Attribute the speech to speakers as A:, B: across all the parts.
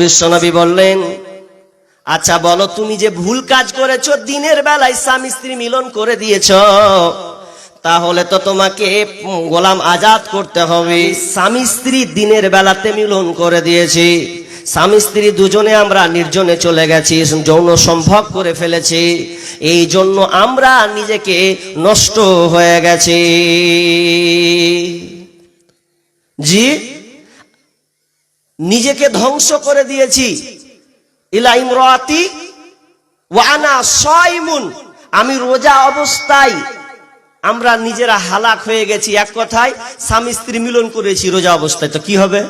A: বিশ্বনবী বললেন আচ্ছা বলো, তুমি যে ভুল কাজ করেছ, দিনের বেলায় স্বামী স্ত্রী মিলন করে দিয়েছ, তাহলে তো তোমাকে গোলাম আজাদ করতে হবে। স্বামী স্ত্রী দিনের বেলাতে মিলন করে দিয়েছি। স্বামী স্ত্রী দুজনে আমরা নির্জনে চলে গেছি, যৌন সম্ভব করে ফেলেছি। এই জন্য আমরা নিজেকে নষ্ট হয়ে গেছি। জি? নিজেকে ধ্বংস করে দিয়েছি। ইলা ইমরাতি ওয়ানা সাইমুন। আমি রোজা অবস্থায় আমরা নিজেরা হালাক হয়ে গেছি। এক কথায় স্বামী স্ত্রী মিলন করেছি রোজা অবস্থায়। তো কি হবে?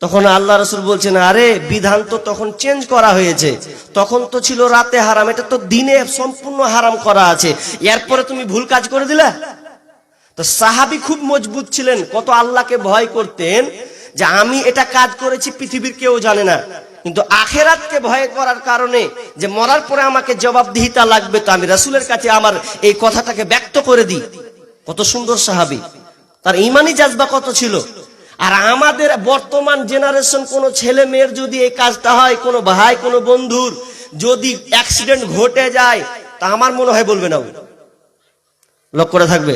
A: তখন আল্লাহ রসুল বলছেন, আরে, বিধান তো তখন চেঞ্জ করা হয়েছে। তখন তো ছিল রাতে হারাম, এটা তো দিনে সম্পূর্ণ হারাম করা আছে। এরপরে তুমি ভুল কাজ করে দিলে? তো সাহাবি খুব মজবুত ছিলেন। কত আল্লাহকে ভয় করতেন যে আমি এটা কাজ করেছি, পৃথিবীর কেউ জানে না। কিন্তু আখেরাতকে ভয় করার কারণে যে মরার পরে আমাকে জবাবদিহিতা লাগবে, তো আমি রাসূলের কাছে আমার এই কথাটাকে ব্যক্ত করে দিই। কত সুন্দর সাহাবি। তার ইমানি জাজবা কত ছিল? আর আমাদের বর্তমান জেনারেশন, কোন ছেলে মেয়ের যদি এই কাজটা হয়, কোনো ভাই, কোনো বন্ধুর যদি অ্যাক্সিডেন্ট ঘটে যায়, তা আমার মনে হয় বলবে না। লক্ষ্য করে থাকবে।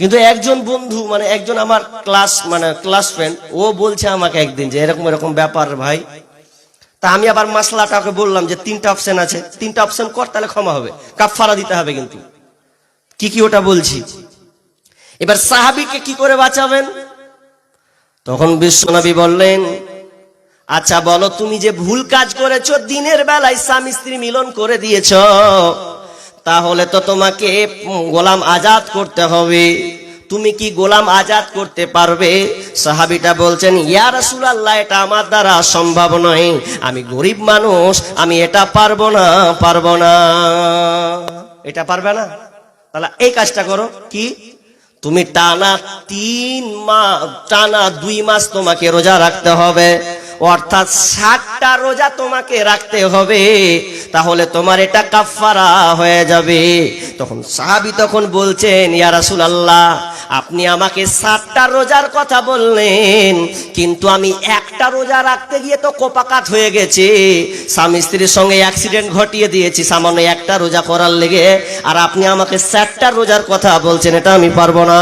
A: কিন্তু একজন বন্ধু মানে একজন আমার ক্লাস মানে ক্লাস ফ্রেন্ড ও বলছে আমাকে একদিন যে এরকম এরকম ব্যাপার ভাই। তা আমি আবার মাসলাটাকে বললাম যে তিনটা অপশন আছে। তিনটা অপশন কর, তাহলে ক্ষমা হবে। কাফারা দিতে হবে কিন্তু। কি কি ওটা বলছি? এবার সাহাবিকে কি করে বাঁচাবেন? তখন বিশ্বনবী বললেন আচ্ছা বলো, তুমি যে ভুল কাজ করেছ, দিনের বেলায় স্বামী স্ত্রী মিলন করে দিয়েছ তাহলে তো তোমাকে গোলাম আজাদ করতে হবে। তুমি কি গোলাম আজাদ করতে পারবে? সাহাবিটা বলছেন, ইয়া রাসূলুল্লাহ, এটা আমার দ্বারা সম্ভব নয়। আমি গরিব মানুষ, আমি এটা পারব না পারব না। এটা পারবে না? তাহলে এই কাজটা করো। কি? তুমি টানা তিন মাস টানা দুই মাস তোমাকে রোজা রাখতে হবে। অর্থাৎ ষাটটা রোজা তোমাকে রাখতে হবে, তাহলে তোমার এটা কাফারা হয়ে যাবে। তখন সাহাবি তখন বলছেন, ইয়া রাসূলুল্লাহ, আপনি আমাকে ষাটটা রোজার কথা বললেন, কিন্তু আমি একটা রোজা রাখতে গিয়ে তো কোপাকাত হয়ে গেছে। স্বামী স্ত্রীর সঙ্গে অ্যাক্সিডেন্ট ঘটিয়ে দিয়েছি, সামান্য একটা রোজা করার লেগে, আর আপনি আমাকে ষাটটা রোজার কথা বলছেন, এটা আমি পারব না।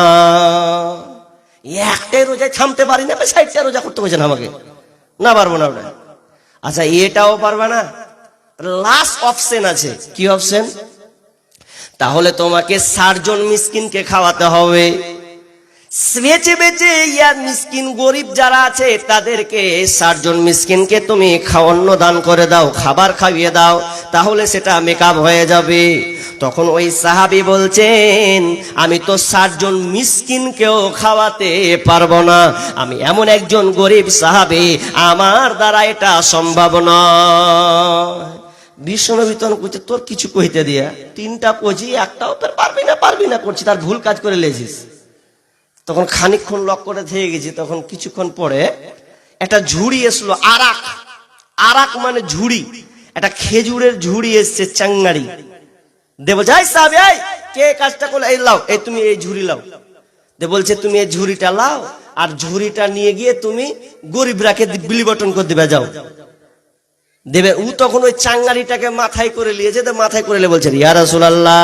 A: একটাই রোজায় থামতে পারি না ষাটটা রোজা করতে বলছেন আমাকে। না পারব না আচ্ছা এটাও পারবে না? লাস্ট অপশন আছে। কি অপশন তাহলে তোমাকে সার্জন জন মিসকিনকে খাওয়াতে হবে। বেচে বেচে ইয়ার মিসকিন গরিব যারা আছে, তাদেরকে ষাট জন মিসকিনকে তুমি খাওয়ান্ন দান করে দাও, খাবার খাইয়ে দাও, তাহলে সেটা মেকআপ হয়ে যাবে। তখন ওই সাহাবি বলছেন, আমি তো ষাট জন মিসকিনকেও খাওয়াতে পারব না। আমি এমন একজন গরিব সাহাবি, আমার দ্বারা এটা সম্ভব নয়। বিশ্বনবী তখন করছে তোর কিছু কইতে দিয়া, তিনটা কজি একটাও তোর পারবি না পারবি না করছি, তার ভুল কাজ করে লেছিস তখন খানিকক্ষণ লক করে থেকে গেছি, তখন কিছুক্ষণ পরে একটা ঝুড়ি এসলো, আরাক। আরাক মানে ঝুড়ি। একটা খেজুরের ঝুড়ি এসছে চাঙ্গাড়ি দেব, যাই সাহেব, এই, কে কাজটা করলে? এই লাও, এই তুমি এই ঝুড়ি লাও। দে বলছে, তুমি এই ঝুড়িটা লাও, আর ঝুড়িটা নিয়ে গিয়ে তুমি গরিবরাকে বিলি বটন করে দেবে, যাও। দেবে ও তখন ওই চাঙ্গারিটাকে মাথায় করে নিয়েছে মাথায় করে নিয়ে বলছেন ইয়া রাসূলুল্লাহ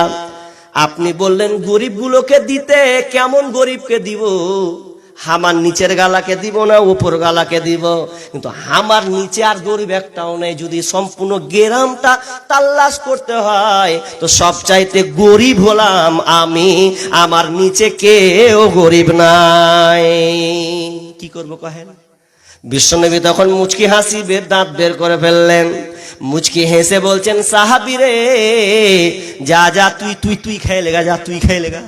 A: আপনি বললেন, গরিবগুলোকে দিতে কেমন গরিবকে দিব? হামার নিচের গালাকে দিব না উপর গালাকে দিব? কিন্তু আমার নিচে আর গরিব একটাও নেই। যদি সম্পূর্ণ গেরামটা তাল্লাশ করতে হয়, তো সব চাইতে গরিব হলাম আমি। আমার নিচে কেউ গরিব নাই। কি করব কহেন? বিশ্বনবী তখন মুচকি হাসি বের দাঁত বের করে ফেললেন। মুচকি হেসে বলছেন, সাহাবি রে, যা যা, তুই তুই তুই খেয়ে লেগা, যা, তুই খেয়ে লেগা।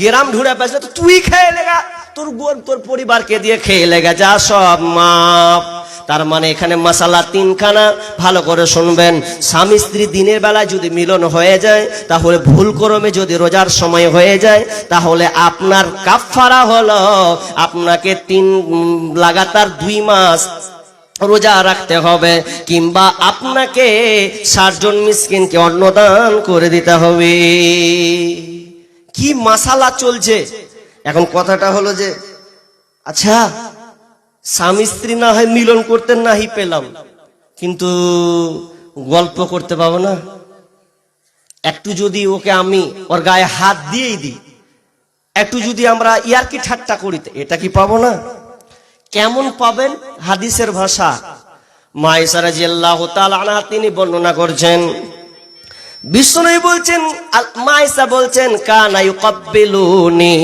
A: গেরাম ঢুড়ে পেয়েছে তো তুই খেয়ে লেগা। তোর গোর তোর পরিবারকে দিয়ে খেয়ে লেগে যা সব মাপ। তার মানে এখানে মশালা তিনখানা, ভালো করে শুনবেন। স্বামী স্ত্রী দিনের বেলায় যদি মিলন হয়ে যায়, তাহলে ভুল করমে যদি রোজার সময় হয়ে যায়, তাহলে আপনার কাফারা হলো আপনাকে তিন, লাগাতার দুই মাস রোজা রাখতে হবে, কিংবা আপনাকে ষাটজন মিসকিনকে অন্নদান করে দিতে হবে। কি মশালা চলছে? এখন কথাটা হলো যে আচ্ছা স্বামী স্ত্রী না হয় মিলন করতে নাহি পেলাম, কিন্তু গল্প করতে পাবো না। একটু যদি ওকে আমি ওর গায়ে হাত দিয়েই দিই, একটু যদি আমরা ইয়ারকি ঠাট্টা করি, এটা কি পাবো না? কেমন পাবেন হাদিসের ভাষা? মায়েসারা জিয়াল্লাহ আনহা তিনি বর্ণনা করছেন বিষ্ণু বলছেন মায়েসা বলছেন, কানা ইউকাব্বিলুনি,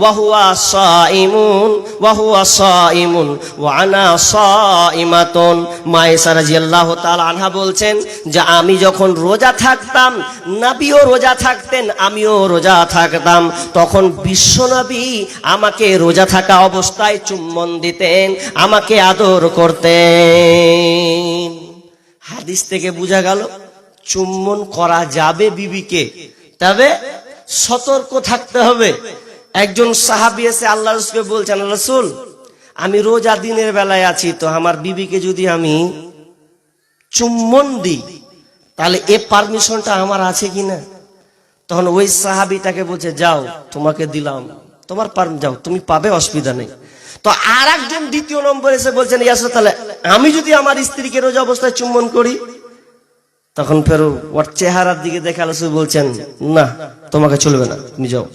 A: ওয়া হুয়া সাইমুন ওয়া হুয়া সাইমুন ওয়া আনা সাইমাতুন মায়েসা রাদিয়াল্লাহু তাআলা আনহা বলছেন যে, আমি যখন রোজা থাকতাম, নবীও রোজা থাকতেন, আমিও রোজা থাকতাম। তখন বিশ্বনবী আমাকে রোজা থাকা অবস্থায় চুম্বন দিতেন, আমাকে আদর করতেন। হাদিস থেকে বোঝা গেল চুম্বন করা যাবে বিবিকে। তবে সতর্ক থাকতে হবে। একজন সাহাবি এসে আল্লাহ রসুলকে বলছেন রসুল, আমি রোজা দিনের বেলায় আছি, তো আমার বিবিকে যদি আমি চুম্বন দিই, তাহলে এ পারমিশনটা আমার আছে কি না তখন ওই সাহাবিটাকে বলছে, যাও, তোমাকে দিলাম। তোমার পার যাও, তুমি পাবে, অসুবিধা নেই। তো আর একজন দ্বিতীয় নম্বর এসে বলছেন ইয়াসো তাহলে আমি যদি আমার স্ত্রীকে রোজা অবস্থায় চুম্বন করি তখন ফেরো ওর চেহারার দিকে দেখে আলোচনা বলছেন, না, তোমাকে চলবে না, তুমি যাও।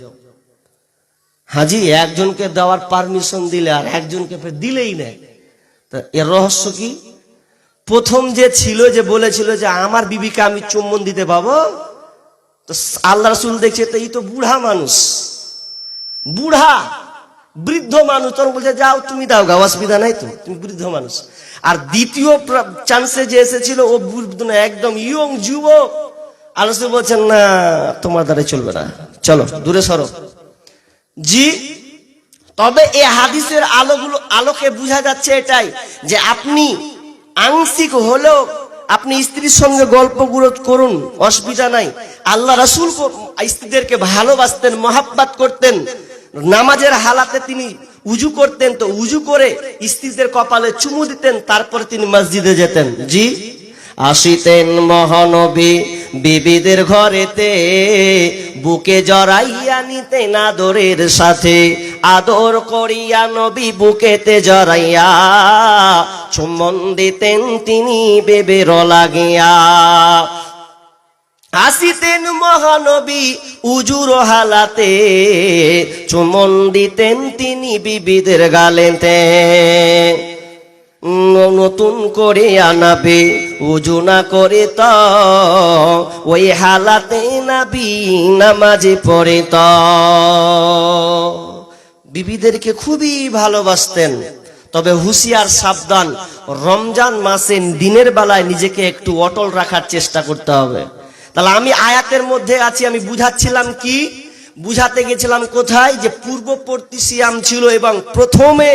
A: হাজি একজনকে দেওয়ার পারমিশন দিলে আর একজনকে ফের দিলেই নেই তা এর রহস্য কি? প্রথম যে ছিল, যে বলেছিল যে আমার বিবিকে আমি চুম্বন দিতে পাবো, তো আল্লাহ রসুল দেখছে তো এই তো বুড়া মানুষ। বুড়া, বৃদ্ধ মানুষ। তখন বলছে, যাও, তুমি দাও গা, অসুবিধা নাই তো, তুমি বৃদ্ধ মানুষ। আর দ্বিতীয় চান্সে যে এসেছিল, ও না, একদম ইয়ং যুবক। আলোচনা বলছেন, না, তোমার দ্বারা চলবে না। চলো, দূরে সরো। জি, তবে এ হাদিসের আলোগুলো আলোকে বোঝা যাচ্ছে এটাই যে আপনি আংশিক হলেও আপনি স্ত্রীর সঙ্গে গল্পগুলো করুন, অসুবিধা নাই। আল্লাহ রাসুল স্ত্রীদেরকে ভালোবাসতেন, মহাব্বাত করতেন। নামাজের হালাতে তিনি উজু করতেন তো উজু করে স্ত্রীদের কপালে চুমু দিতেন, তারপরে তিনি মসজিদে যেতেন। জি? আসিতেন মহানবী বিবিদের ঘরেতে, বুকে জড়াইয়া নিতেন আদরের সাথে। আদর করিয়া নবী বুকেতে জড়াইয়া চুম্বন দিতেন তিনি বেবের লাগিয়া। আসিতেন মহানবী উজুর হালাতে, চুমন দিতেন তিনি বিবিদের গালেতে। নতুন করে আনাবে, উজু না করে তো, ওই হালাতে নাবি নামাজে পড়ে তো। বিবিদেরকে খুবই ভালোবাসতেন, তবে হুঁশিয়ার সাবধান, রমজান মাসে দিনের বেলায় নিজেকে একটু অটল রাখার চেষ্টা করতে হবে। তাহলে আমি আয়াতের মধ্যে আছি, আমি বুঝাচ্ছিলাম কি? বুঝাতে গেছিলাম কোথায়? যে পূর্ববর্তী সিয়াম ছিল এবং প্রথমে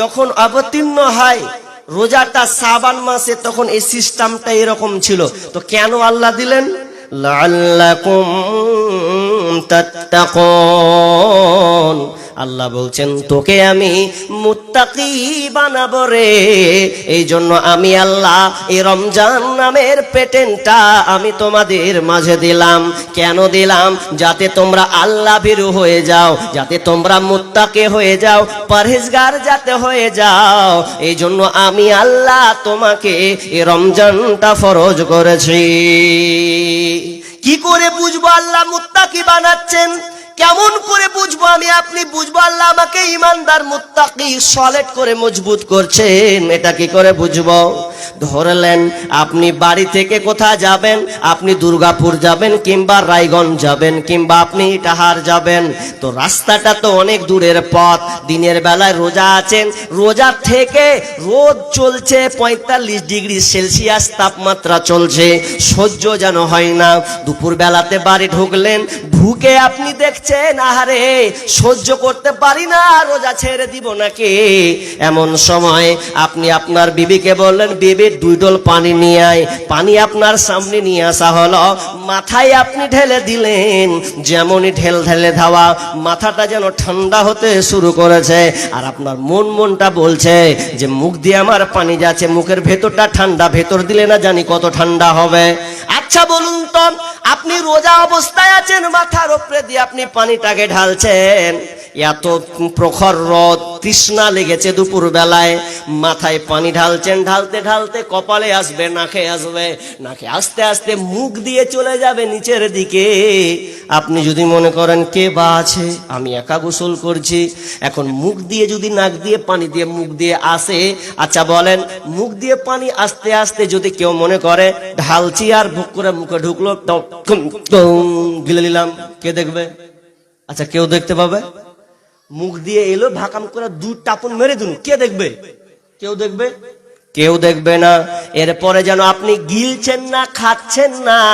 A: যখন অবতীর্ণ হয়, রোজাটা সাবান মাসে তখন এই সিস্টেমটা এরকম ছিল। তো কেন আল্লাহ দিলেন? লাল্লাকুম তাত্তাকুন। আল্লাহ বলছেন, তোকে আমি মুত্তাকি বানাবো রে। এই জন্য আমি আল্লাহ এই রমজান নামের পেটেন্টটা আমি তোমাদের মাঝে দিলাম। কেন দিলাম? যাতে তোমরা আল্লাহ ভীরু হয়ে যাও, যাতে তোমরা মুত্তাকে হয়ে যাও, পরহেজগার যাতে হয়ে যাও। এই জন্য আমি আল্লাহ তোমাকে এই রমজানটা ফরজ করেছি। কি করে বুঝব আল্লাহ মুত্তাকি বানাচ্ছেন? কেমন করে বুঝব আমি? আপনি বুঝব আল্লাহ আমাকে ইমানদার মুত্তাকি, সলেট করে মজবুত করছেন। এটা কি করে বুঝব? ধরলেন, আপনি বাড়ি থেকে কোথা যাবেন? আপনি দুর্গাপুর যাবেন কিংবা রায়গঞ্জ যাবেন কিংবা আপনি ইটাহার যাবেন। তো রাস্তাটা তো অনেক দূরের পথ, দিনের বেলায় রোজা আছেন, রোজা থেকে রোদ চলছে, পঁয়তাল্লিশ ডিগ্রি সেলসিয়াস তাপমাত্রা চলছে, সহ্য যেন হয় না। দুপুর বেলাতে বাড়ি ঢুকলেন, ঢুকে আপনি দেখছেন, আহারে, সহ্য করতে পারি না, রোজা ছেড়ে দিব নাকি? এমন সময় আপনি আপনার বিবিকে বললেন বিবি দুই ডোল পানি নিয়ে আয়। পানি আপনার সামনে নিয়ে আসা হলো। মাথায় আপনি ঢেলে দিলেন, যেমনই ঢেল ঢেলে ধাওয়া। মাথাটা যেন ঠান্ডা হতে শুরু করেছে। আর আপনার মন মনটা বলছে যে, মুখ দিয়ে আমার পানি যাচ্ছে, মুখের ভেতরটা ঠান্ডা, ভেতর দিলে না জানি কত ঠান্ডা হবে। আচ্ছা বলুন তো, আপনি রোজা অবস্থায় আছেন, মাথার উপরে দিয়ে আপনি পানিটাকে ঢালছেন? এত প্রখর রদ, তৃষ্ণা লেগেছে দুপুর বেলায় মাথায় পানি ঢালছেন, ঢালতে ঢালতে কপালে আসবে, নাকে আসবে। নাকে আস্তে আস্তে মুখ দিয়ে চলে যাবে নিচের দিকে। আপনি যদি মনে করেন, কে বা আছে? আমি একা গোসল করছি। এখন মুখ দিয়ে যদি নাক দিয়ে পানি দিয়ে মুখ দিয়ে আসে আচ্ছা বলেন, মুখ দিয়ে পানি আস্তে আস্তে যদি কেউ মনে করে, ঢালছি আর ভুক করে মুখে ঢুকলো গিলে নিলাম। কে দেখবে? আচ্ছা কেউ দেখতে পাবে? মুখ দিয়ে এলো ভাকাম করে দু টাপন মেরে দিন কে দেখবে? কেউ দেখবে? কেউ দেখবে না। এরপরে যেন আপনি গিলছেন না, খাচ্ছেন না।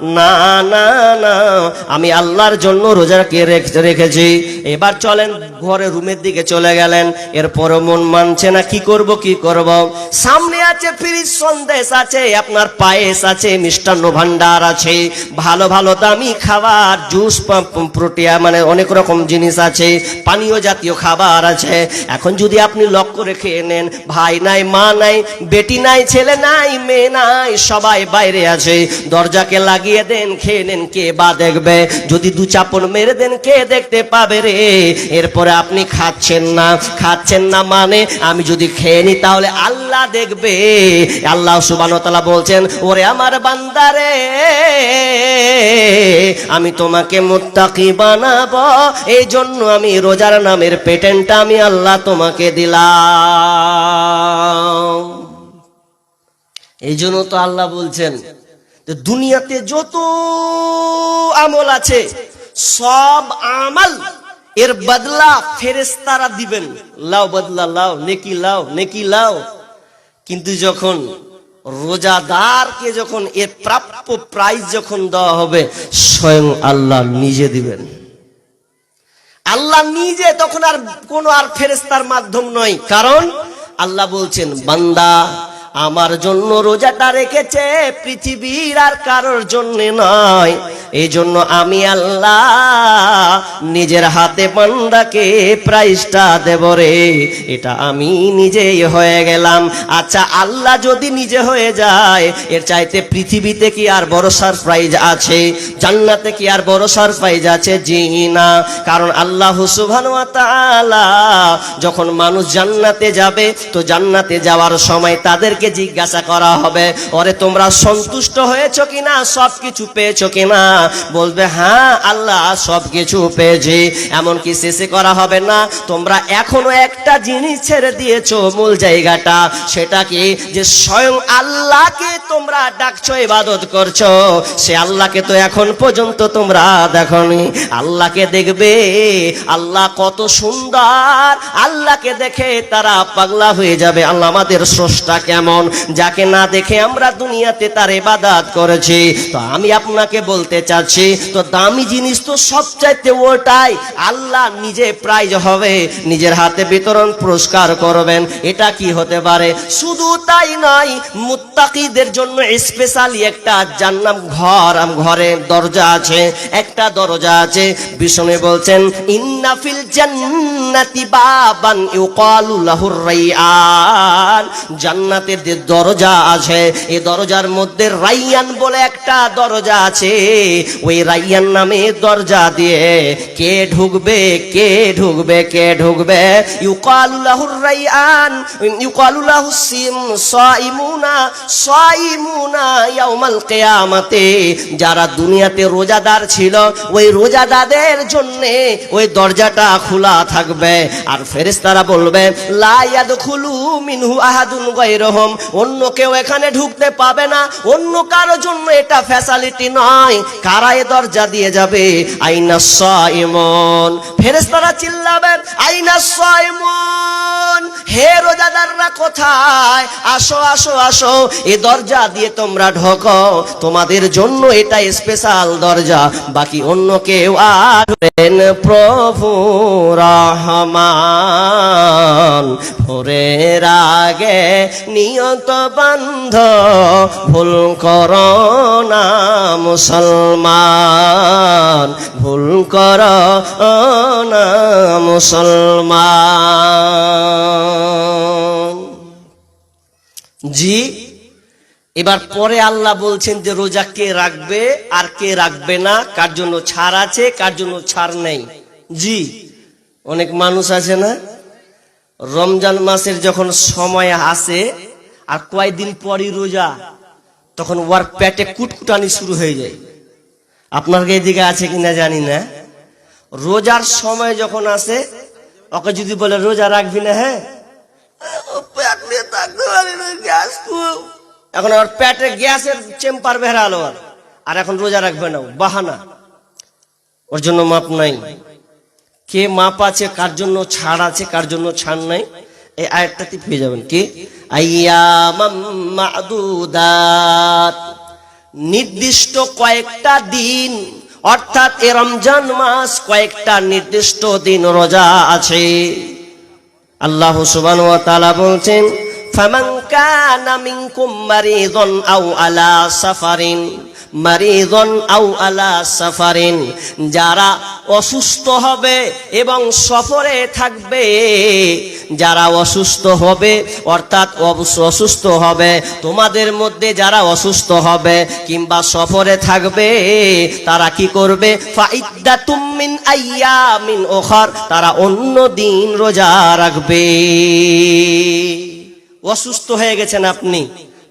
A: না না না। আমি আল্লাহর জন্য রোজাকে রেখ- রেখেছি। এবার চলেন ঘরে রুমের দিকে চলে গেলেন। এরপরে মন মানছে না, কি করব কি করব? সামনে আছে ফ্রিজ, সন্দেশ আছে, আপনার পায়েস আছে, মিষ্টান্ন ভান্ডার আছে। ভালো ভালো দামি খাবার, জুস প্রোটিয়া মানে অনেক রকম জিনিস আছে। পানীয় জাতীয় খাবার আছে। এখন যদি আপনি লক্ষ্য রেখে নেন, ভাই নাই, মা নাই, বেটি নাই, ছেলে নাই, মেয়ে নাই, সবাই বাইরে আছে। দরজাকে লাগিয়ে দেন, খেয়ে নেন, কে বা দেখবে? যদি দু চাপন মেরে দেন, কে দেখতে পাবে রে? এরপরে আপনি খাচ্ছেন না। খাচ্ছেন না মানে আমি যদি খেয়ে নি, তাহলে আল্লাহ দেখবে। আল্লাহ সুবান তালা বলছেন, ওরে আমার বান্দারে আমি তোমাকে মুত্তাকি বানাবো। এই জন্য আমি রোজার নামের পেটেন্টটা আমি আল্লাহ তোমাকে দিলাম। এই জন্য তো আল্লাহ বলছেন দুনিয়াতে যত আমল আছে, সব আমল এর বদলা ফেরেস্তারা দিবেন। লাও বদলা লাও, নেকি লাও নেকি লাও। কিন্তু যখন রোজাদারকে যখন এর প্রাপ্য প্রাইজ যখন দেওয়া হবে, স্বয়ং আল্লাহ নিজে দিবেন। আল্লাহ নিজে তখন আর কোন আর ফেরেস্তার মাধ্যম নয়। কারণ আল্লাহ বলছেন বান্দা আমার জন্য রোজাটা রেখেছে পৃথিবীর আর কারোর জন্য নয়। এই জন্য আমি আল্লাহ নিজের হাতে বান্দাকে প্রাইজটা দেব রে। এটা আমি নিজেই হয়ে গেলাম। আচ্ছা আল্লাহ যদি নিজে হয়ে যায়, এর চাইতে পৃথিবীতে কি আর বড় সারপ্রাইজ আছে? জান্নাতে কি আর বড় সারপ্রাইজ আছে? জি না। কারণ আল্লাহ তাআলা যখন মানুষ জান্নাতে যাবে, তো জান্নাতে যাওয়ার সময় তাদেরকে জিজ্ঞাসা করা হবে, ওরে তোমরা সন্তুষ্ট হয়েছো কিনা সব কিছু পেয়েছ কিনা? বলবে হ্যাঁ আল্লাহ সব কিছু পেয়েছি। এমনকি শেষে করা হবে না। তোমরা এখনও একটা জিনিস ছেড়ে দিয়েছ মূল জায়গাটা। সেটা কি? যে স্বয়ং আল্লাহকে তোমরা ডাকছো, ইবাদত করছ। সে আল্লাহকে তো এখন পর্যন্ত তোমরা দেখনি। আল্লাহকে দেখবে, আল্লাহ কত সুন্দর। আল্লাহকে দেখে তারা পাগলা হয়ে যাবে। আল্লাহ আমাদের স্রষ্টা কেমন? যাকে না দেখে আমরা দুনিয়াতে তার ইবাদত করেছি। তো আমি আপনাকে বলতে চাচ্ছি, তো দামি জিনিস তো সবচাইতে ওটাই, আল্লাহ নিজে প্রাইজ হবে, নিজের হাতে বিতরণ পুরস্কার করবেন, এটা কি হতে পারে? শুধু তাই নয়, মুত্তাকিদের জন্য স্পেশালি একটা জান্নাম ঘর আম ঘরে দরজা আছে, একটা দরজা আছে, বিষ্ণু বলছেন ইন্নাফিল জান্নাতি বাবান ইউকালু লাহুর রাইয়ান জান্নাতের যে দরজা আছে এই দরজার মধ্যে রাইয়ান বলে একটা দরজা আছে। ওই রাইয়ান নামে দরজা দিয়ে কে ঢুকবে কে ঢুকবে কে ঢুকবে? ইউকালু লাহুর রাইয়ান ইউকালু সিম সাইমুনা সাইমুনা ইয়াউমাল কিয়ামাতে। যারা দুনিয়াতে রোজাদার ছিল, ওই রোজাদারদের জন্য ওই দরজাটা খোলা থাকবে। আর ফেরেশতারা বলবে, লা ইয়াদখুলু মিনহু আহাদুন গায়রহুম। অন্য কেউ এখানে ঢুকতে পাবে না। অন্য কারও জন্য এটা ফ্যাসালিটি নয়। কারা এ দরজা দিয়ে যাবে? আইনা সাইমন। ফেরেশতারা চিল্লাবে, আইনা সাইমন, হে রোজাদাররা কোথায়? আসো আসো আসো। এ দরজা দিয়ে তোমরা ঢোকো। তোমাদের জন্য এটা স্পেশাল দরজা। বাকি অন্য কেউ আর প্রভু রহমান। ভোরের আগে নিয়ত বান্ধ, ভুল কর না মুসলমান, ভুল কর না মুসলমান। জি, এবার পরে আল্লাহ বলছেন যে রোজা কে রাখবে আর কে রাখবে না, কার জন্য ছাড় আছে, কার জন্য ছাড় নেই। জি, অনেক মানুষ আছে না? রমজান মাসের যখন সময় আসে আর কয়েকদিন পরই রোজা, তখন ওর পেটে কুটকুটানি শুরু হয়ে যায়। আপনার এদিকে আছে কিনা জানি না। রোজার সময় যখন আসে, ওকে যদি বলে, রোজা রাখবি না হ্যাঁ। এখন ওর পেটে গ্যাসের চেম্পার বেরালো আর। আর এখন রোজা রাখবে না বাহানা। ওর জন্য মাপ নাই। কে মাপ আছে, কার জন্য ছাড় আছে, কার জন্য ছাড় নাই? এই আয়াতটাতে পেয়ে যাবেন, কি? নির্দিষ্ট কয়েকটা দিন, অর্থাৎ এ রমজান মাস কয়েকটা নির্দিষ্ট দিন রোজা আছে। আল্লাহ সুবান বলছেন ফামান কানা মিনকুম মারিদান আও আলা সাফারিন মারিদান আও আলা সাফারিন যারা অসুস্থ হবে এবং সফরে থাকবে, যারা অসুস্থ হবে, অর্থাৎ অসুস্থ হবে, তোমাদের মধ্যে যারা অসুস্থ হবে কিংবা সফরে থাকবে, তারা কি করবে? ফাইদ্দাতুম মিন ওখর, তারা অন্য দিন রোজা রাখবে। অসুস্থ হয়ে গেছেন আপনি।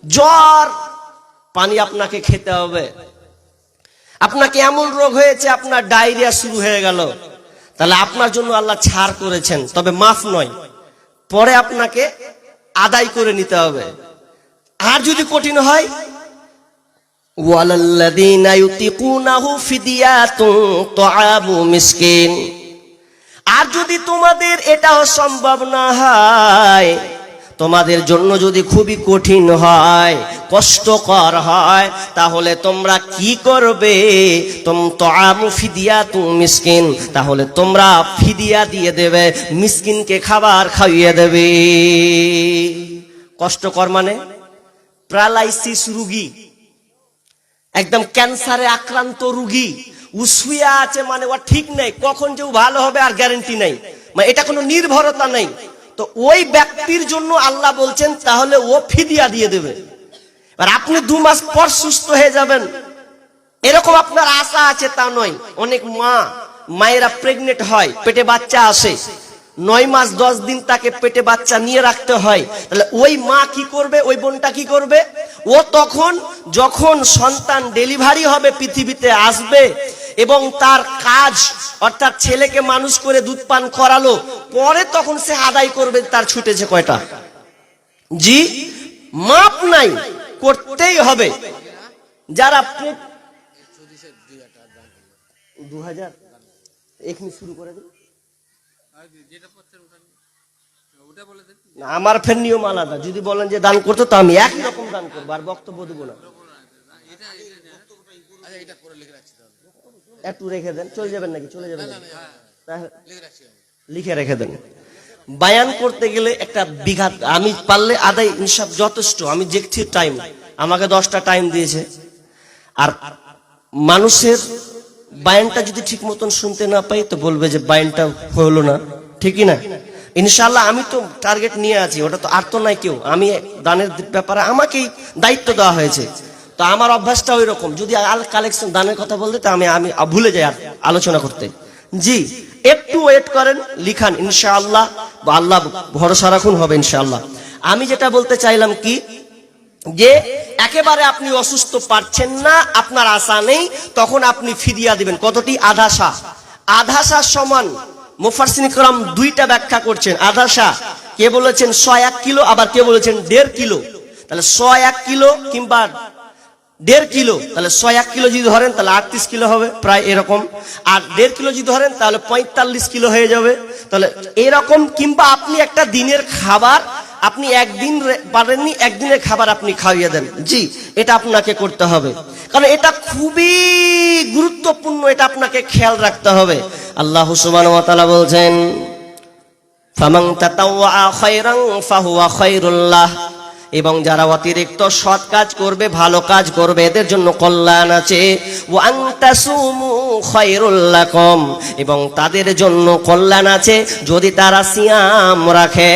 A: জ্বর, পানি আপনাকে খেতে হবে। আপনাকে এমন রোগ হয়েছে, আপনার ডায়রিয়া শুরু হয়ে গেল। তাহলে আপনার জন্য আল্লাহ ছাড় করেছেন, তবে মাফ নয়। পরে আপনাকে আদায় করে নিতে হবে। আর যদি কঠিন হয়? আর যদি তোমাদের এটাও সম্ভব না হয় তোমাদের জন্য যদি খুবই কঠিন হয়, কষ্টকর হয়, তাহলে তোমরা কি করবে? তোম তো আমু ফিদিয়া তু মিসকিন, তাহলে তোমরা ফিদিয়া দিয়ে দেবে, মিসকিনকে খাবার খাইয়ে দেবে। কষ্টকর মানে? প্যারালাইসিস রুগী, একদম ক্যান্সারে আক্রান্ত রুগী উসুয়া আছে মানে ও ঠিক নেই, কখন যে ভালো হবে আর গ্যারেন্টি নেই। মানে এটা কোনো নির্ভরতা নেই। তো ওই ব্যক্তির জন্য আল্লাহ বলছেন, তাহলে ও ফিদিয়া দিয়ে দেবে। আর আপনি দু মাস পর সুস্থ হয়ে যাবেন। এরকম আপনার আশা আছে তা নয়। অনেক মা, মায়েরা প্রেগনেন্ট হয়, পেটে বাচ্চা আসে। নয় মাস দশ দিন তাকে পেটে বাচ্চা নিয়ে রাখতে হয়। তাহলে ওই মা কি করবে? ওই বোনটা কি করবে? ও তখন যখন সন্তান ডেলিভারি হবে পৃথিবীতে আসবে এবং তার কাজ অর্থাৎ ছেলেকে মানুষ করে দুধ পান করালো পরে তখন সে আদায় করবে তার ছুটেছে কয়টা? জি মাপ নাই করতেই হবে। যারা দু হাজার এখানে শুরু করে না, আমার ফের নিয়ম আলাদা। যদি বলেন যে দান করতে তো আমি একই রকম দান করব আর বক্তব্য দেবো না। একটু রেখে দেন চলে যাবেন নাকি? চলে যাবেন লিখে রেখে দেন। বায়ান করতে গেলে একটা বিঘাত আমি পারলে আদায় ইনসাফ যথেষ্ট। আমি দেখছি টাইম আমাকে দশটা টাইম দিয়েছে। আর মানুষের বায়ানটা যদি ঠিক মতন শুনতে না পাই, তো বলবে যে বায়ানটা হলো না। ঠিকই না? ইনশাল্লাহ আমি তো টার্গেট নিয়ে আছি, ওটা তো আর তো নাই কেউ। আমি দানের ব্যাপারে আমাকেই দায়িত্ব দেওয়া হয়েছে। তো আমার অভ্যাসটা ওই রকম যদি আল কালেকশন দানের কথা বলতে আমি আমি ভুলে যাই আর আলোচনা করতে। জি, একটু ওয়েট করেন, লিখান, ইনশাআল্লাহ। বা আল্লাহ ভরসা রাখুন, হবে ইনশাআল্লাহ। আমি যেটা বলতে চাইলাম কি যে একেবারে আপনি অসুস্থ পারছেন না, আপনার আশা নেই, তখন আপনি ফিরিয়া দিবেন। কতটি? আধাসা আধাসা সমান। মুফারসিন ইকরাম দুইটা ব্যাখ্যা করছেন। আধাসা কে বলেছেন ছয় এক কিলো, আবার কে বলেছেন দেড় কিলো? তাহলে ছয় এক কিলো কিংবা দেড় কিলো, তাহলে ছয় এক কিলো যদি ধরেন, তাহলে আটত্রিশ কিলো হবে, প্রায় এরকম। আর দেড় কিলো যদি ধরেন, তাহলে পঁয়তাল্লিশ কিলো হয়ে যাবে। তাহলে এরকম কিংবা আপনি একটা দিনের খাবার আপনি একদিন পারেননি, একদিনের খাবার আপনি খাইয়ে দেন। জি, এটা আপনাকে করতে হবে। কারণ এটা খুবই গুরুত্বপূর্ণ, এটা আপনাকে খেয়াল রাখতে হবে। আল্লাহ ওয়া বলছেন ফামাং তাতাওয়া খায়রান ফাহুয়া খায়রুল্লাহ। এবং যারা অতিরিক্ত সৎ কাজ করবে, ভালো কাজ করবে, এদের জন্য কল্যাণ আছে। এবং তাদের জন্য কল্যাণ আছে যদি তারা সিয়াম রাখে।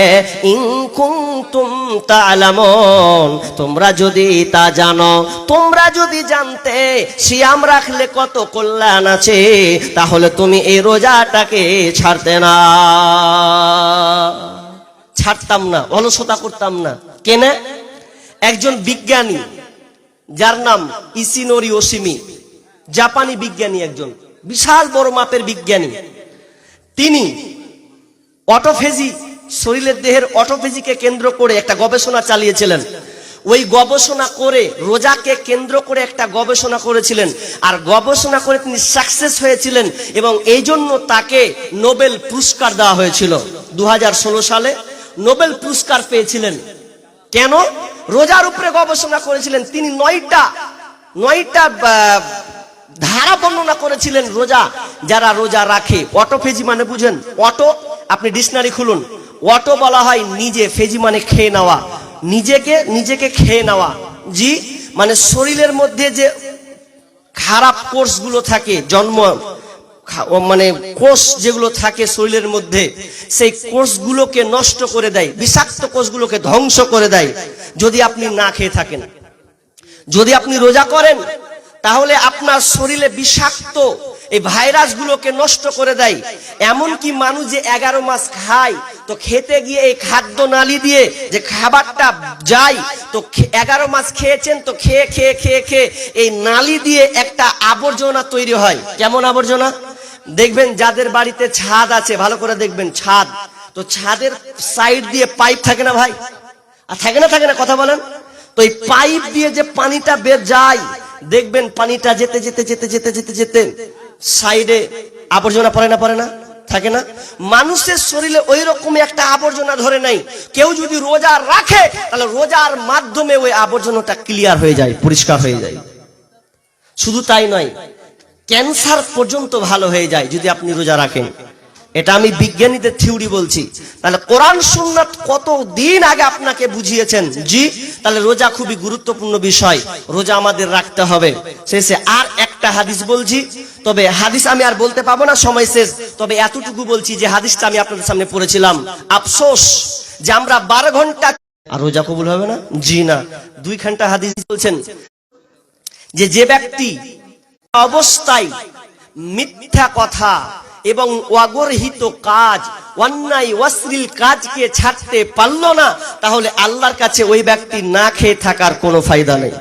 A: তোমরা যদি তা জানো, তোমরা যদি জানতে সিয়াম রাখলে কত কল্যাণ আছে, তাহলে তুমি এই রোজাটাকে ছাড়তে না। ছাড়তাম না, অলসতা করতাম না। কেনে? একজন বিজ্ঞানী, যার নাম ইসিনোরি ওসিমি জাপানি বিজ্ঞানী একজন, বিশাল বড় মাপের বিজ্ঞানী। তিনি অটোফেজি, শরীরের দেহের অটোফেজিকে কেন্দ্র করে একটা গবেষণা চালিয়েছিলেন। ওই গবেষণা করে রোজাকে কেন্দ্র করে একটা গবেষণা করেছিলেন। আর গবেষণা করে তিনি সাকসেস হয়েছিলেন এবং এই জন্য তাকে নোবেল পুরস্কার দেওয়া হয়েছিল। দু হাজার ষোলো সালে নোবেল পুরস্কার পেয়েছিলেন। কেন? রোজার উপরে গবেষণা করেছিলেন তিনি নয়টা নয়টা ধারা বর্ণনা করেছিলেন রোজা, যারা রোজা রাখে। অটো ফেজি মানে বুঝেন? অটো, আপনি ডিকশনারি খুলুন। অটো বলা হয় নিজে ফেজি মানে খেয়ে নেওয়া। নিজেকে নিজেকে খেয়ে নেওয়া। জি? মানে শরীরের মধ্যে যে খারাপ কোর্সগুলো থাকে, জন্ম মানে কোষ যেগুলো থাকে শরীরের মধ্যে, সেই কোষগুলোকে নষ্ট করে দেয়, বিষাক্ত কোষগুলোকে ধ্বংস করে দেয়, যদি আপনি না খেয়ে থাকেন। যদি আপনি রোজা করেন, তাহলে আপনার শরীরে বিষাক্ত এই ভাইরাসগুলোকে নষ্ট করে দেয়। এমনকি মানুষ যে এগারো মাস খায়, তো খেতে গিয়ে এই খাদ্য নালী দিয়ে যে খাবারটা যায়, তো এগারো মাস খেয়েছেন, তো খেয়ে খেয়ে খেয়ে খেয়ে এই নালী দিয়ে একটা আবর্জনা তৈরি হয়। কেমন আবর্জনা? দেখবেন যাদের বাড়িতে ছাদ আছে, ভালো করে দেখবেন ছাদ। তো ছাদের সাইড দিয়ে পাইপ থাকে না ভাই? আর থাকে না থাকে না, কথা বলেন। তো এই পাইপ দিয়ে যে পানিটা বের যায়, দেখবেন পানিটা যেতে যেতে যেতে যেতে যেতে যেতে সাইডে আবর্জনা পড়ে না পড়ে না? থাকে না? মানুষের শরীরে ওই রকমই একটা আবর্জনা ধরে নাই। কেউ যদি রোজা রাখে, তাহলে রোজার মাধ্যমে ওই আবর্জনাটা ক্লিয়ার হয়ে যায়, পরিষ্কার হয়ে যায়। শুধু তাই নয় ক্যান্সার পর্যন্ত ভালো হয়ে যায় যদি আপনি রোজা রাখেন। এটা আমি বিজ্ঞানীদের থিওরি বলছি। তাহলে কোরআন, সুন্নাত কত দিন আগে আপনাকে বুঝিয়েছেন? জি, তাহলে রোজা খুবই গুরুত্বপূর্ণ বিষয়। রোজা আমাদের রাখতে হবে। শেষে আর একটা হাদিস বলছি। তবে হাদিস আমি আর বলতে পাবো না, সময় শেষ। তবে এতটুকু বলছি যে হাদিসটা আমি আপনাদের সামনে পড়েছিলাম। আফসোস যে আমরা বারো ঘণ্টা আর রোজা কবুল হবে না? জি না। দুই ঘণ্টা হাদিস বলছেন যে যে ব্যক্তি অবস্থায় মিথ্যা কথা এবং অগরহিত কাজ, অন্যায়, অশ্লীল কাজকে ছাড়তে পারল না, তাহলে আল্লাহর কাছে ওই ব্যক্তি না খেয়ে থাকার কোনো ফায়দা নেই।